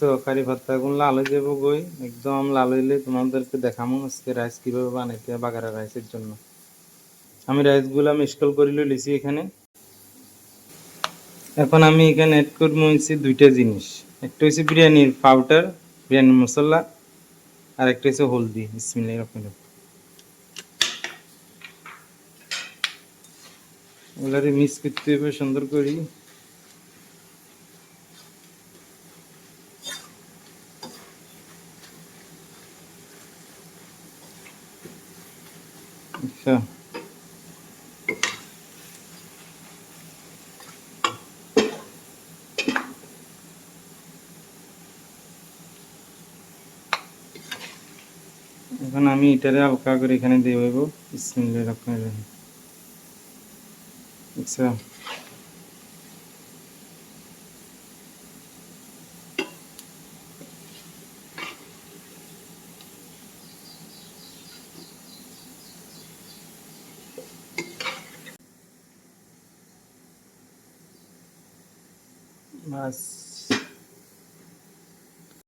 দেখছ কারি পাত্তা এখন লাল হয়ে যাব গই। একদম লাল হইলে তোমাদেরকে দেখামো আজকে রাইস কীভাবে বানাইতে বাগারা রাইসের জন্য। আমি রাইসগুলা মিসকল করে লিছি এখানে। এখন আমি এখানে অ্যাড করব হচ্ছে দুইটা জিনিস। একটা হচ্ছে বিরিয়ানির পাউডার বিরিয়ানি মশলা, আর একটা হচ্ছে হলদি। বিসমিল্লাহির রহমানির রহিম। ওগুলারে মিক্স করতে হবে সুন্দর করি আচ্ছা এখন আমি এটারে হালকা করে এখানে দিয়ে দেবো। আচ্ছা। mas